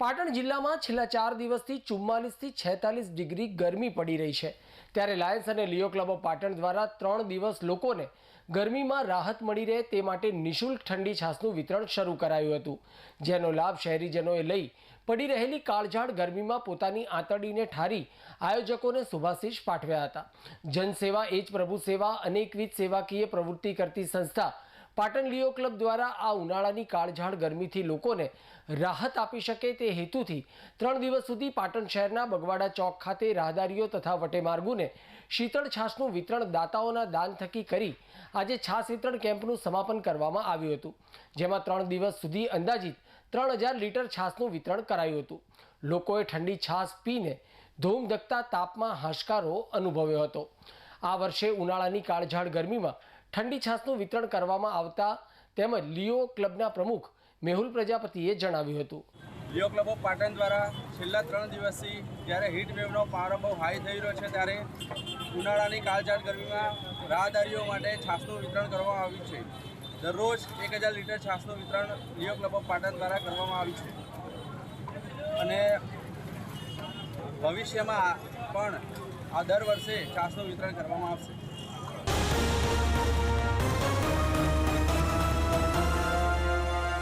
પાટણ જિલ્લામાં છેલ્લા ચાર દિવસથી ચુમ્માલીસથી છેતાલીસ ડિગ્રી ગરમી પડી રહી છે. ત્યારે લાયન્સ અને લિયો ક્લબ ઓફ પાટણ દ્વારા ત્રણ દિવસ લોકોને ગરમીમાં રાહત મળી રહે તે માટે નિઃશુલ્ક ઠંડી છાસનું વિતરણ શરૂ કરાયું હતું. જેનો લાભ શહેરીજનોએ લઈ પડી રહેલી કાળઝાળ ગરમીમાં પોતાની આંતરડીને ઠારી આયોજકોને શુભાશીષ પાઠવ્યા હતા. જનસેવા એ જ પ્રભુ સેવા, અનેકવિધ સેવાકીય પ્રવૃત્તિ કરતી સંસ્થા પાટણ લિયો ક્લબ દ્વારા આ ઉનાળાની કાળઝાળ ગરમીથી લોકોને રાહત આપી શકે તે હેતુથી ત્રણ દિવસ સુધી પાટણ શહેરના બગવાડા ચોક ખાતે રાહદારીઓ તથા વટેમાર્ગુને શીતળ છાશનું વિતરણ દાતાઓના દાન થકી કરી આજે છાશ વિતરણ કેમ્પનું સમાપન કરવામાં આવ્યું હતું, જેમાં ત્રણ દિવસ સુધી અંદાજિત ત્રણ હજાર લીટર છાશનું વિતરણ કરાયું હતું. લોકોએ ઠંડી છાશ પીને ધૂમધકતા તાપમાં હાશકારો અનુભવ્યો હતો. આ વર્ષે ઉનાળાની કાળઝાળ ગરમીમાં ઠંડી છાસનું વિતરણ કરવામાં આવતા તેમજ લિયો ક્લબના પ્રમુખ મેહુલ પ્રજાપતિએ જણાવ્યું હતું. લિયો ક્લબ ઓફ પાટણ દ્વારા છેલ્લા ત્રણ દિવસથી જ્યારે હીટ વેવનો પારો હાઈ થઈ રહ્યો છે ત્યારે ઉનાળાની કાળઝાળ ગરમીમાં રાહદારીઓ માટે છાસનું વિતરણ કરવામાં આવ્યું છે. દરરોજ એક હજાર લીટર છાસનું વિતરણ લિયો ક્લબ ઓફ પાટણ દ્વારા કરવામાં આવ્યું છે. અને ભવિષ્યમાં પણ આ દર વર્ષે છાસનું વિતરણ કરવામાં આવશે.